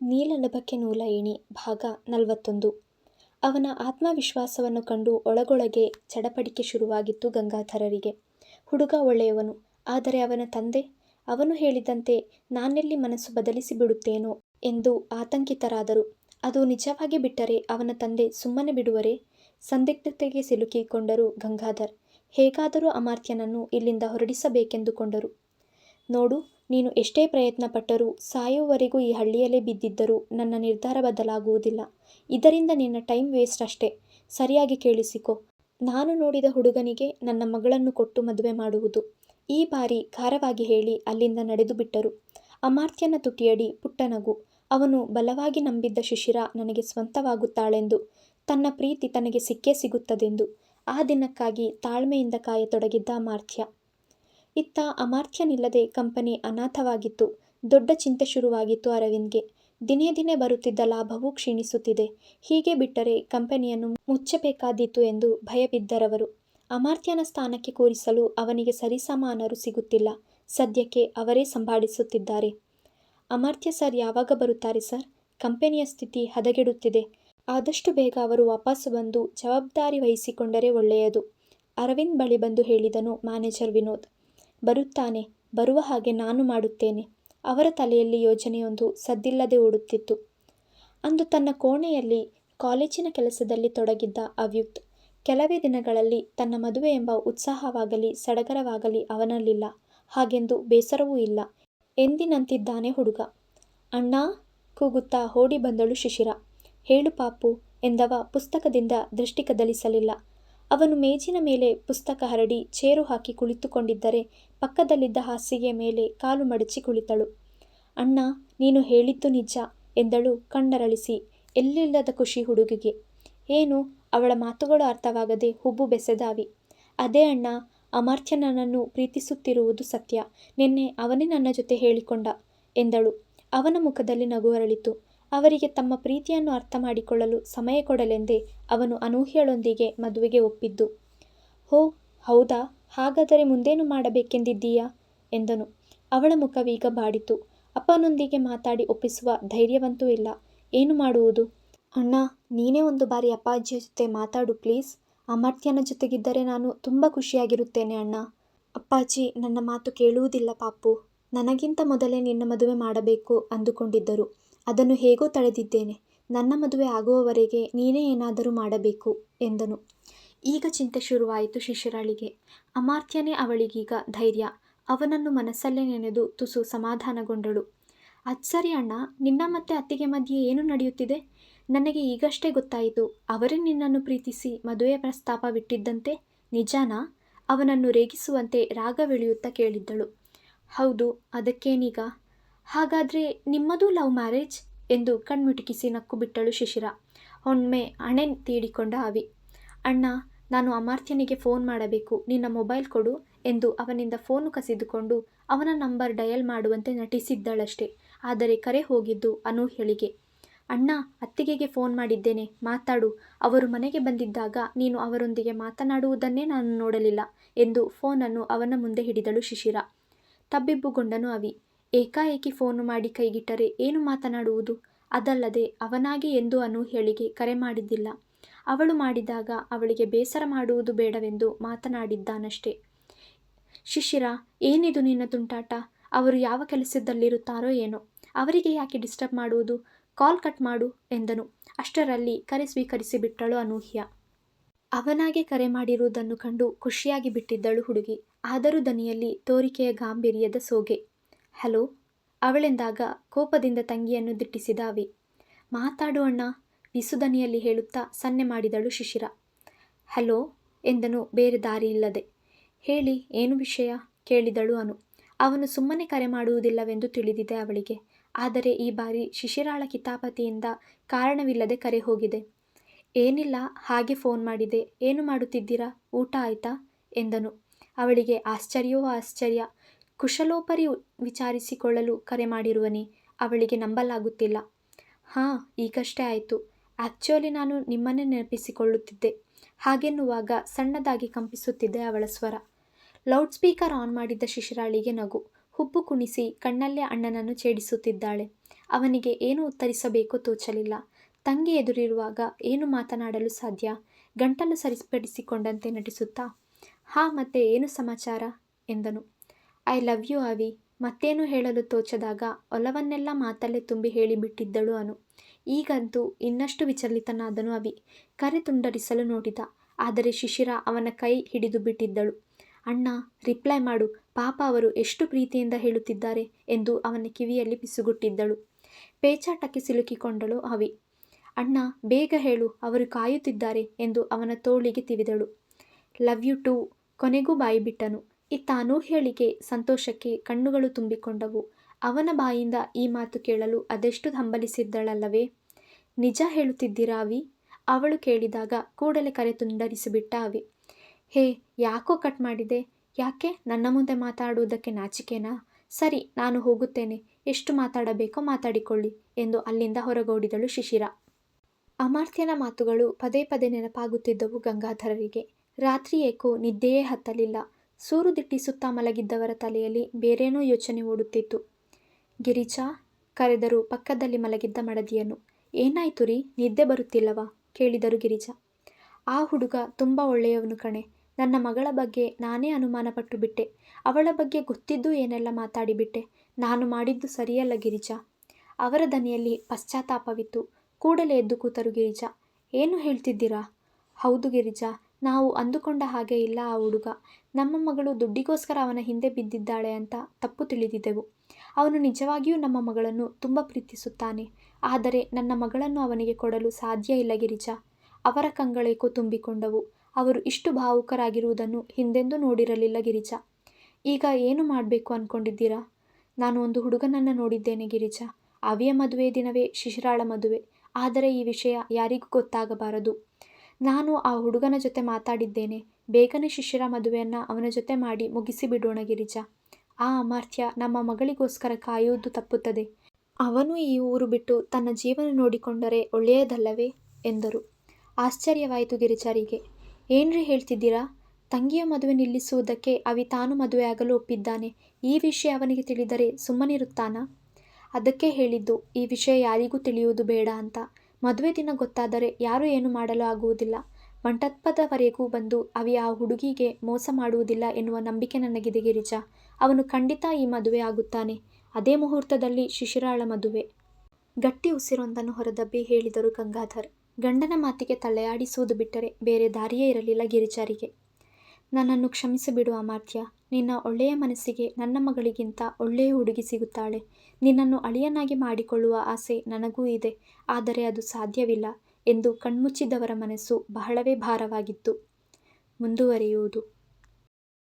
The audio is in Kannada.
ನೀಲನಭಕ್ಕೆ ನೂಲ ಏಣಿ ಭಾಗ ನಲವತ್ತೊಂದು ಅವನ ಆತ್ಮವಿಶ್ವಾಸವನ್ನು ಕಂಡು ಒಳಗೊಳಗೆ ಚಡಪಡಿಕೆ ಶುರುವಾಗಿತ್ತು ಗಂಗಾಧರರಿಗೆ. ಹುಡುಗ ಒಳ್ಳೆಯವನು. ಆದರೆ ಅವನ ತಂದೆ? ಅವನು ಹೇಳಿದಂತೆ ನಾನೆಲ್ಲಿ ಮನಸ್ಸು ಬದಲಿಸಿ ಬಿಡುತ್ತೇನೋ ಎಂದು ಆತಂಕಿತರಾದರು. ಅದು ನಿಜವಾಗಿ ಬಿಟ್ಟರೆ ಅವನ ತಂದೆ ಸುಮ್ಮನೆ ಬಿಡುವರೆ ಸಂದಿಗ್ಧತೆಗೆ ಸಿಲುಕಿಕೊಂಡರು ಗಂಗಾಧರ್. ಹೇಗಾದರೂ ಅಮಾರ್ತ್ಯನನ್ನು ಇಲ್ಲಿಂದ ಹೊರಡಿಸಬೇಕೆಂದುಕೊಂಡರು. ನೋಡು, ನೀನು ಎಷ್ಟೇ ಪ್ರಯತ್ನ ಪಟ್ಟರೂ ಸಾಯುವವರೆಗೂ ಈ ಹಳ್ಳಿಯಲ್ಲೇ ಬಿದ್ದಿದ್ದರೂ ನನ್ನ ನಿರ್ಧಾರ ಬದಲಾಗುವುದಿಲ್ಲ. ಇದರಿಂದ ನಿನ್ನ ಟೈಮ್ ವೇಸ್ಟ್ ಅಷ್ಟೇ. ಸರಿಯಾಗಿ ಕೇಳಿಸಿಕೊ ನಾನು ನೋಡಿದ ಹುಡುಗನಿಗೆ ನನ್ನ ಮಗಳನ್ನು ಕೊಟ್ಟು ಮದುವೆ ಮಾಡುವುದು. ಈ ಬಾರಿ ಖಾರವಾಗಿ ಹೇಳಿ ಅಲ್ಲಿಂದ ನಡೆದುಬಿಟ್ಟರು. ಅಮಾರ್ತ್ಯನ ತುಟಿಯಡಿ ಪುಟ್ಟನಗು ಅವನು ಬಲವಾಗಿ ನಂಬಿದ್ದ ಶಿಶಿರ ನನಗೆ ಸ್ವಂತವಾಗುತ್ತಾಳೆಂದು, ತನ್ನ ಪ್ರೀತಿ ತನಗೆ ಸಿಕ್ಕೇ ಸಿಗುತ್ತದೆಂದು. ಆ ದಿನಕ್ಕಾಗಿ ತಾಳ್ಮೆಯಿಂದ ಕಾಯತೊಡಗಿದ್ದ ಅಮಾತ್ಯ. ಇತ್ತ ಅಮಾರ್ಥ್ಯನಿಲ್ಲದೆ ಕಂಪನಿ ಅನಾಥವಾಗಿತ್ತು. ದೊಡ್ಡ ಚಿಂತೆ ಶುರುವಾಗಿತ್ತು ಅರವಿಂದ್ಗೆ. ದಿನೇ ದಿನೇ ಬರುತ್ತಿದ್ದ ಲಾಭವೂ ಕ್ಷೀಣಿಸುತ್ತಿದೆ. ಹೀಗೆ ಬಿಟ್ಟರೆ ಕಂಪನಿಯನ್ನು ಮುಚ್ಚಬೇಕಾದೀತು ಎಂದು ಭಯಬಿದ್ದರವರು. ಅಮಾರ್ಥ್ಯನ ಸ್ಥಾನಕ್ಕೆ ಕೂರಿಸಲು ಅವನಿಗೆ ಸರಿಸಮಾನರು ಸಿಗುತ್ತಿಲ್ಲ. ಸದ್ಯಕ್ಕೆ ಅವರೇ ಸಂಭಾಳಿಸುತ್ತಿದ್ದಾರೆ. ಅಮರ್ಥ್ಯ ಸರ್ ಯಾವಾಗ ಬರುತ್ತಾರೆ ಸರ್? ಕಂಪನಿಯ ಸ್ಥಿತಿ ಹದಗೆಡುತ್ತಿದೆ. ಆದಷ್ಟು ಬೇಗ ಅವರು ವಾಪಸು ಬಂದು ಜವಾಬ್ದಾರಿ ವಹಿಸಿಕೊಂಡರೆ ಒಳ್ಳೆಯದು. ಅರವಿಂದ್ ಬಳಿ ಬಂದು ಹೇಳಿದನು ಮ್ಯಾನೇಜರ್ ವಿನೋದ್. ಬರುತ್ತಾನೆ. ಬರುವ ಹಾಗೆ ನಾನು ಮಾಡುತ್ತೇನೆ. ಅವರ ತಲೆಯಲ್ಲಿ ಯೋಜನೆಯೊಂದು ಸದ್ದಿಲ್ಲದೆ ಓಡುತ್ತಿತ್ತು. ಅಂದು ತನ್ನ ಕೋಣೆಯಲ್ಲಿ ಕಾಲೇಜಿನ ಕೆಲಸದಲ್ಲಿ ತೊಡಗಿದ್ದ ಅವ್ಯುಕ್ತ್, ಕೆಲವೇ ದಿನಗಳಲ್ಲಿ ತನ್ನ ಮದುವೆ ಎಂಬ ಉತ್ಸಾಹವಾಗಲಿ ಸಡಗರವಾಗಲಿ ಅವನಲ್ಲಿಲ್ಲ. ಹಾಗೆಂದು ಬೇಸರವೂ ಇಲ್ಲ. ಎಂದಿನಂತಿದ್ದಾನೆ ಹುಡುಗ. ಅಣ್ಣ, ಕೂಗುತ್ತಾ ಓಡಿ ಬಂದಳು ಶಿಶಿರ. ಹೇಳು ಪಾಪು, ಎಂದವ ಪುಸ್ತಕದಿಂದ ದೃಷ್ಟಿ ಕದಲಿಸಲಿಲ್ಲ. ಅವನು ಮೇಜಿನ ಮೇಲೆ ಪುಸ್ತಕ ಹರಡಿ ಚೇರು ಹಾಕಿ ಕುಳಿತುಕೊಂಡಿದ್ದರೆ ಪಕ್ಕದಲ್ಲಿದ್ದ ಹಾಸಿಗೆಯ ಮೇಲೆ ಕಾಲು ಮಡಚಿ ಕುಳಿತಳು. ಅಣ್ಣ, ನೀನು ಹೇಳಿದ್ದು ನಿಜ, ಎಂದಳು ಕಣ್ಣರಳಿಸಿ. ಎಲ್ಲಿಲ್ಲದ ಖುಷಿ ಹುಡುಗಿಗೆ. ಏನು? ಅವಳ ಮಾತುಗಳು ಅರ್ಥವಾಗದೆ ಹುಬ್ಬು ಬೆಸೆದಾವಿ ಅದೇ ಅಣ್ಣ ಅಮರ್ಥ್ಯ ನನ್ನನ್ನು ಪ್ರೀತಿಸುತ್ತಿರುವುದು ಸತ್ಯ. ನಿನ್ನೆ ಅವನೇ ನನ್ನ ಜೊತೆ ಹೇಳಿಕೊಂಡ, ಎಂದಳು. ಅವನ ಮುಖದಲ್ಲಿ ನಗು ಅರಳಿತು. ಅವರಿಗೆ ತಮ್ಮ ಪ್ರೀತಿಯನ್ನು ಅರ್ಥ ಮಾಡಿಕೊಳ್ಳಲು ಸಮಯ ಕೊಡಲೆಂದೇ ಅವನು ಅನೂಹ್ಯಳೊಂದಿಗೆ ಮದುವೆಗೆ ಒಪ್ಪಿದ್ದು. ಹೋ, ಹೌದಾ ಹಾಗಾದರೆ ಮುಂದೇನು ಮಾಡಬೇಕೆಂದಿದ್ದೀಯಾ ಎಂದನು. ಅವಳ ಮುಖವೀಗ ಬಾಡಿತು. ಅಪ್ಪನೊಂದಿಗೆ ಮಾತಾಡಿ ಒಪ್ಪಿಸುವ ಧೈರ್ಯವಂತೂ ಇಲ್ಲ. ಏನು ಮಾಡುವುದು? ಅಣ್ಣ, ನೀನೇ ಒಂದು ಬಾರಿ ಅಪ್ಪಾಜಿಯ ಜೊತೆ ಮಾತಾಡು ಪ್ಲೀಸ್. ಅಮರ್ತ್ಯನ ಜೊತೆಗಿದ್ದರೆ ನಾನು ತುಂಬ ಖುಷಿಯಾಗಿರುತ್ತೇನೆ ಅಣ್ಣ ಅಪ್ಪಾಜಿ, ನನ್ನ ಮಾತು ಕೇಳುವುದಿಲ್ಲ ಪಾಪು. ನನಗಿಂತ ಮೊದಲೇ ನಿನ್ನ ಮದುವೆ ಮಾಡಬೇಕು ಅಂದುಕೊಂಡಿದ್ದರು. ಅದನ್ನು ಹೇಗೋ ತಡೆದಿದ್ದೇನೆ. ನನ್ನ ಮದುವೆ ಆಗುವವರೆಗೆ ನೀನೇ ಏನಾದರೂ ಮಾಡಬೇಕು, ಎಂದನು. ಈಗ ಚಿಂತೆ ಶುರುವಾಯಿತು ಶಿಶಿರಾಳಿಗೆ ಅಮಾರ್ತ್ಯನೇ ಅವಳಿಗೀಗ ಧೈರ್ಯ. ಅವನನ್ನು ಮನಸ್ಸಲ್ಲೇ ನೆನೆದು ತುಸು ಸಮಾಧಾನಗೊಂಡಳು. ಅದ್ಸರಿ ಅಣ್ಣ, ನಿನ್ನ ಮತ್ತೆ ಅತ್ತಿಗೆ ಮಧ್ಯೆ ಏನು ನಡೆಯುತ್ತಿದೆ? ನನಗೆ ಈಗಷ್ಟೇ ಗೊತ್ತಾಯಿತು. ಅವರೇ ನಿನ್ನನ್ನು ಪ್ರೀತಿಸಿ ಮದುವೆಯ ಪ್ರಸ್ತಾಪವಿಟ್ಟಿದ್ದಂತೆ ನಿಜಾನ ಅವನನ್ನು ರೇಗಿಸುವಂತೆ ರಾಗವೆಳೆಯುತ್ತಾ ಕೇಳಿದ್ದಳು ಹೌದು, ಅದಕ್ಕೇನೀಗ? ಹಾಗಾದ್ರೆ ನಿಮ್ಮದು ಲವ್ ಮ್ಯಾರೇಜ್? ಎಂದು ಕಣ್ಮಿಟುಕಿಸಿ ನಕ್ಕುಬಿಟ್ಟಳು ಶಿಶಿರ. ಒಮ್ಮೆ ಹಣೆ ತೀಡಿಕೊಂಡ ಅವಿ. ಅಣ್ಣ, ನಾನು ಅಮಾರ್ತ್ಯನಿಗೆ ಫೋನ್ ಮಾಡಬೇಕು. ನಿನ್ನ ಮೊಬೈಲ್ ಕೊಡು ಎಂದು ಅವನಿಂದ ಫೋನು ಕಸಿದುಕೊಂಡು ಅವನ ನಂಬರ್ ಡಯಲ್ ಮಾಡುವಂತೆ ನಟಿಸಿದ್ದಳಷ್ಟೆ. ಆದರೆ ಕರೆ ಹೋಗಿದ್ದು ಅನೂಹ್ಯಳಿಗೆ. ಅಣ್ಣ, ಅತ್ತಿಗೆಗೆ ಫೋನ್ ಮಾಡಿದ್ದೇನೆ, ಮಾತಾಡು. ಅವರು ಮನೆಗೆ ಬಂದಿದ್ದಾಗ ನೀನು ಅವರೊಂದಿಗೆ ಮಾತನಾಡುವುದನ್ನೇ ನಾನು ನೋಡಲಿಲ್ಲ ಎಂದು ಫೋನನ್ನು ಅವನ ಮುಂದೆ ಹಿಡಿದಳು ಶಿಶಿರ. ತಬ್ಬಿಬ್ಬುಗೊಂಡನು ಅವಿ. ಏಕಾಏಕಿ ಫೋನು ಮಾಡಿ ಕೈಗಿಟ್ಟರೆ ಏನು ಮಾತನಾಡುವುದು? ಅದಲ್ಲದೆ ಅವನಾಗಿ ಎಂದೂ ಅನೂಹ್ಯಳಿಗೆ ಕರೆ ಮಾಡಿದ್ದಿಲ್ಲ. ಅವಳು ಮಾಡಿದಾಗ ಅವಳಿಗೆ ಬೇಸರ ಮಾಡುವುದು ಬೇಡವೆಂದು ಮಾತನಾಡಿದ್ದಾನಷ್ಟೇ ಶಿಶಿರ ಏನಿದು ನಿನ್ನ ತುಂಟಾಟ? ಅವರು ಯಾವ ಕೆಲಸದಲ್ಲಿರುತ್ತಾರೋ ಏನೋ? ಅವರಿಗೆ ಯಾಕೆ ಡಿಸ್ಟರ್ಬ್ ಮಾಡುವುದು? ಕಾಲ್ ಕಟ್ ಮಾಡು ಎಂದನು. ಅಷ್ಟರಲ್ಲಿ ಕರೆ ಸ್ವೀಕರಿಸಿಬಿಟ್ಟಳು ಅನೂಹ್ಯ. ಅವನಾಗೆ ಕರೆ ಮಾಡಿರುವುದನ್ನು ಕಂಡು ಖುಷಿಯಾಗಿ ಬಿಟ್ಟಿದ್ದಳು ಹುಡುಗಿ. ಆದರೂ ದನಿಯಲ್ಲಿ ತೋರಿಕೆಯ ಗಾಂಭೀರ್ಯದ ಸೋಗೆ. ಹಲೋ ಅವಳೆಂದಾಗ ಕೋಪದಿಂದ ತಂಗಿಯನ್ನು ದಿಟ್ಟಿಸಿದ ಅವಿ. ಮಾತಾಡು ಅಣ್ಣ ಬಿಸು ದನಿಯಲ್ಲಿ ಹೇಳುತ್ತಾ ಸನ್ನೆ ಮಾಡಿದಳು ಶಿಶಿರ. ಹಲೋ ಎಂದನು ಬೇರೆ ದಾರಿಯಿಲ್ಲದೆ. ಹೇಳಿ, ಏನು ವಿಷಯ? ಕೇಳಿದಳು ಅನು. ಅವನು ಸುಮ್ಮನೆ ಕರೆ ಮಾಡುವುದಿಲ್ಲವೆಂದು ತಿಳಿದಿದೆ ಅವಳಿಗೆ. ಆದರೆ ಈ ಬಾರಿ ಶಿಶಿರಾಳ ಕಿತಾಪತಿಯಿಂದ ಕಾರಣವಿಲ್ಲದೆ ಕರೆ ಹೋಗಿದೆ. ಏನಿಲ್ಲ, ಹಾಗೆ ಫೋನ್ ಮಾಡಿದೆ. ಏನು ಮಾಡುತ್ತಿದ್ದೀರಾ? ಊಟ ಆಯ್ತಾ? ಎಂದನು. ಅವಳಿಗೆ, ಆಶ್ಚರ್ಯವೋ ಆಶ್ಚರ್ಯ. ಕುಶಲೋಪರಿ ವಿಚಾರಿಸಿಕೊಳ್ಳಲು ಕರೆ ಮಾಡಿರುವನೇ? ಅವಳಿಗೆ ನಂಬಲಾಗುತ್ತಿಲ್ಲ. ಹಾಂ, ಈಗಷ್ಟೇ ಆಯಿತು ಆ್ಯಕ್ಚುಲಿ ನಾನು ನಿಮ್ಮನ್ನೇ ನೆನಪಿಸಿಕೊಳ್ಳುತ್ತಿದ್ದೆ. ಹಾಗೆನ್ನುವಾಗ ಸಣ್ಣದಾಗಿ ಕಂಪಿಸುತ್ತಿದ್ದೆ ಅವಳ ಸ್ವರ. ಲೌಡ್ ಸ್ಪೀಕರ್ ಆನ್ ಮಾಡಿದ್ದ ಶಿಶಿರಾಳಿಗೆ ನಗು. ಹುಬ್ಬು ಕುಣಿಸಿ ಕಣ್ಣಲ್ಲೇ ಅಣ್ಣನನ್ನು ಛೇಡಿಸುತ್ತಿದ್ದಾಳೆ. ಅವನಿಗೆ ಏನು ಉತ್ತರಿಸಬೇಕೋ ತೋಚಲಿಲ್ಲ ತಂಗಿ ಎದುರಿರುವಾಗ ಏನು ಮಾತನಾಡಲು ಸಾಧ್ಯ ಗಂಟಲು ಸರಿಪಡಿಸಿಕೊಂಡಂತೆ ನಟಿಸುತ್ತಾ ಹಾ, ಮತ್ತೆ ಏನು ಸಮಾಚಾರ ಎಂದನು ಐ ಲವ್ ಯು ಅವಿ. ಮತ್ತೇನು ಹೇಳಲು ತೋಚದಾಗ ಒಲವನ್ನೆಲ್ಲ ಮಾತಲ್ಲೇ ತುಂಬಿ ಹೇಳಿಬಿಟ್ಟಿದ್ದಳು ಅನು. ಈಗಂತೂ ಇನ್ನಷ್ಟು ವಿಚಲಿತನಾದನು ಅವಿ. ಕರೆ ತುಂಡರಿಸಲು ನೋಡಿದ. ಆದರೆ ಶಿಶಿರ ಅವನ ಕೈ ಹಿಡಿದು ಬಿಟ್ಟಿದ್ದಳು. ಅಣ್ಣ, ರಿಪ್ಲೈ ಮಾಡು. ಪಾಪ ಅವರು ಎಷ್ಟು ಪ್ರೀತಿಯಿಂದ ಹೇಳುತ್ತಿದ್ದಾರೆ ಎಂದು ಅವನ ಕಿವಿಯಲ್ಲಿ ಪಿಸುಗುಟ್ಟಿದ್ದಳು. ಪೇಚಾಟಕ್ಕೆ ಸಿಲುಕಿಕೊಂಡಳು ಅವಿ. ಅಣ್ಣ, ಬೇಗ ಹೇಳು. ಅವರು ಕಾಯುತ್ತಿದ್ದಾರೆ ಎಂದು ಅವನ ತೋಳಿಗೆ ತಿವಿದಳು. Love you too. ಕೊನೆಗೂ ಬಾಯಿ ಬಿಟ್ಟನು. ಇತ್ತ ಹೇಳಿಕೆ ಸಂತೋಷಕ್ಕೆ ಕಣ್ಣುಗಳು ತುಂಬಿಕೊಂಡವು. ಅವನ ಬಾಯಿಂದ ಈ ಮಾತು ಕೇಳಲು ಅದೆಷ್ಟು ಹಂಬಲಿಸಿದ್ದಳಲ್ಲವೇ? ನಿಜ ಹೇಳುತ್ತಿದ್ದಿರಾವಿ ಅವಳು ಕೇಳಿದಾಗ ಕೂಡಲೇ ಕರೆ ತುಂಡರಿಸಿಬಿಟ್ಟ ಅವಿ ಹೇ, ಯಾಕೋ ಕಟ್ ಮಾಡಿದೆ? ಯಾಕೆ? ನನ್ನ ಮುಂದೆ ಮಾತಾಡುವುದಕ್ಕೆ ನಾಚಿಕೆನಾ? ಸರಿ, ನಾನು ಹೋಗುತ್ತೇನೆ. ಎಷ್ಟು ಮಾತಾಡಬೇಕೋ ಮಾತಾಡಿಕೊಳ್ಳಿ ಎಂದು ಅಲ್ಲಿಂದ ಹೊರಗೋಡಿದಳು ಶಿಶಿರ. ಅಮಾರ್ತ್ಯನ ಮಾತುಗಳು ಪದೇ ಪದೇ ನೆನಪಾಗುತ್ತಿದ್ದವು ಗಂಗಾಧರರಿಗೆ. ರಾತ್ರಿ ಏಕೋ ನಿದ್ದೆಯೇ ಹತ್ತಲಿಲ್ಲ. ಸೂರು ದಿಟ್ಟಿಸುತ್ತಾ ಮಲಗಿದ್ದವರ ತಲೆಯಲ್ಲಿ ಬೇರೇನೋ ಯೋಚನೆ ಓಡುತ್ತಿತ್ತು. ಗಿರಿಜಾ ಕರೆದರು ಪಕ್ಕದಲ್ಲಿ ಮಲಗಿದ್ದ ಮಡದಿಯನ್ನು, ಏನಾಯ್ತು ರೀ, ನಿದ್ದೆ ಬರುತ್ತಿಲ್ಲವಾ? ಕೇಳಿದರು ಗಿರಿಜಾ. ಆ ಹುಡುಗ ತುಂಬ ಒಳ್ಳೆಯವನು ಕಣೆ, ನನ್ನ ಮಗಳ ಬಗ್ಗೆ ನಾನೇ ಅನುಮಾನಪಟ್ಟು ಬಿಟ್ಟೆ, ಅವಳ ಬಗ್ಗೆ ಗೊತ್ತಿದ್ದು ಏನೆಲ್ಲ ಮಾತಾಡಿಬಿಟ್ಟೆ ನಾನು ಮಾಡಿದ್ದು ಸರಿಯಲ್ಲ ಗಿರಿಜಾ. ಅವರ ದನಿಯಲ್ಲಿ ಪಶ್ಚಾತ್ತಾಪವಿತ್ತು. ಕೂಡಲೇ ಎದ್ದು ಕೂತರು ಗಿರಿಜಾ. ಏನು ಹೇಳ್ತಿದ್ದೀರಾ? ಹೌದು ಗಿರಿಜಾ ನಾವು ಅಂದುಕೊಂಡ ಹಾಗೆ ಇಲ್ಲ ಆ ಹುಡುಗ. ನಮ್ಮ ಮಗಳು ದುಡ್ಡಿಗೋಸ್ಕರ ಅವನ ಹಿಂದೆ ಬಿದ್ದಿದ್ದಾಳೆ ಅಂತ ತಪ್ಪು ತಿಳಿದಿದ್ದೆವು ಅವನು ನಿಜವಾಗಿಯೂ ನಮ್ಮ ಮಗಳನ್ನು ತುಂಬ ಪ್ರೀತಿಸುತ್ತಾನೆ. ಆದರೆ ನನ್ನ ಮಗಳನ್ನು ಅವನಿಗೆ ಕೊಡಲು ಸಾಧ್ಯ ಇಲ್ಲ ಗಿರಿಜ. ಅವರ ಕಂಗಳೇಕೋ ತುಂಬಿಕೊಂಡವು. ಅವರು ಇಷ್ಟು ಭಾವುಕರಾಗಿರುವುದನ್ನು ಹಿಂದೆಂದೂ ನೋಡಿರಲಿಲ್ಲ ಗಿರಿಜ. ಈಗ ಏನು ಮಾಡಬೇಕು ಅಂದ್ಕೊಂಡಿದ್ದೀರಾ ನಾನು ಒಂದು ಹುಡುಗನನ್ನು ನೋಡಿದ್ದೇನೆ ಗಿರಿಜ. ಅವಿಯ ಮದುವೆ ದಿನವೇ ಶಿಶಿರಾಳ ಮದುವೆ. ಆದರೆ ಈ ವಿಷಯ ಯಾರಿಗೂ ಗೊತ್ತಾಗಬಾರದು. ನಾನು ಆ ಹುಡುಗನ ಜೊತೆ ಮಾತಾಡಿದ್ದೇನೆ. ಬೇಗನೆ ಶಿಷ್ಯರ ಮದುವೆಯನ್ನು ಅವನ ಜೊತೆ ಮಾಡಿ ಮುಗಿಸಿ ಬಿಡೋಣ ಗಿರಿಜಾ. ಆ ಅಮಾರ್ಥ್ಯ ನಮ್ಮ ಮಗಳಿಗೋಸ್ಕರ ಕಾಯುವುದು ತಪ್ಪುತ್ತದೆ. ಅವನು ಈ ಊರು ಬಿಟ್ಟು ತನ್ನ ಜೀವನ ನೋಡಿಕೊಂಡರೆ ಒಳ್ಳೆಯದಲ್ಲವೇ? ಎಂದರು. ಆಶ್ಚರ್ಯವಾಯಿತು ಗಿರಿಜಾರಿಗೆ. ಏನ್ರಿ ಹೇಳ್ತಿದ್ದೀರಾ? ತಂಗಿಯ ಮದುವೆ ನಿಲ್ಲಿಸುವುದಕ್ಕೆ ಅವಿ ತಾನು ಮದುವೆಯಾಗಲು ಒಪ್ಪಿದ್ದಾನೆ. ಈ ವಿಷಯ ಅವನಿಗೆ ತಿಳಿದರೆ ಸುಮ್ಮನಿರುತ್ತಾನಾ? ಅದಕ್ಕೆ ಹೇಳಿದ್ದು, ಈ ವಿಷಯ ಯಾರಿಗೂ ತಿಳಿಯುವುದು ಬೇಡ ಅಂತ. ಮದುವೆ ದಿನ ಗೊತ್ತಾದರೆ ಯಾರೂ ಏನು ಮಾಡಲು ಆಗುವುದಿಲ್ಲ. ಮಂಟಪದವರೆಗೂ ಬಂದು ಅವಿ ಆ ಹುಡುಗಿಗೆ ಮೋಸ ಮಾಡುವುದಿಲ್ಲ ಎನ್ನುವ ನಂಬಿಕೆ ನನಗಿದೆ ಗಿರಿಜಾ. ಅವನು ಖಂಡಿತ ಈ ಮದುವೆ ಆಗುತ್ತಾನೆ. ಅದೇ ಮುಹೂರ್ತದಲ್ಲಿ ಶಿಶಿರಾಳ ಮದುವೆ. ಗಟ್ಟಿ ಉಸಿರೊಂದನ್ನು ಹೊರದಬ್ಬಿ ಹೇಳಿದರು ಗಂಗಾಧರ್. ಗಂಡನ ಮಾತಿಗೆ ತಲೆಯಾಡಿಸುವುದು ಬಿಟ್ಟರೆ ಬೇರೆ ದಾರಿಯೇ ಇರಲಿಲ್ಲ ಗಿರಿಜಾರಿಗೆ. ನನ್ನನ್ನು ಕ್ಷಮಿಸಿಬಿಡು ಅಮಾತ್ಯ ನಿನ್ನ ಒಳ್ಳೆಯ ಮನಸ್ಸಿಗೆ ನನ್ನ ಮಗಳಿಗಿಂತ ಒಳ್ಳೆಯ ಹುಡುಗಿ ಸಿಗುತ್ತಾಳೆ. ನಿನ್ನನ್ನು ಅಳಿಯನಾಗಿ ಮಾಡಿಕೊಳ್ಳುವ ಆಸೆ ನನಗೂ ಇದೆ. ಆದರೆ ಅದು ಸಾಧ್ಯವಿಲ್ಲ ಎಂದು ಕಣ್ಮುಚ್ಚಿದವರ ಮನಸ್ಸು ಬಹಳವೇ ಭಾರವಾಗಿತ್ತು. ಮುಂದುವರಿಯುವುದು.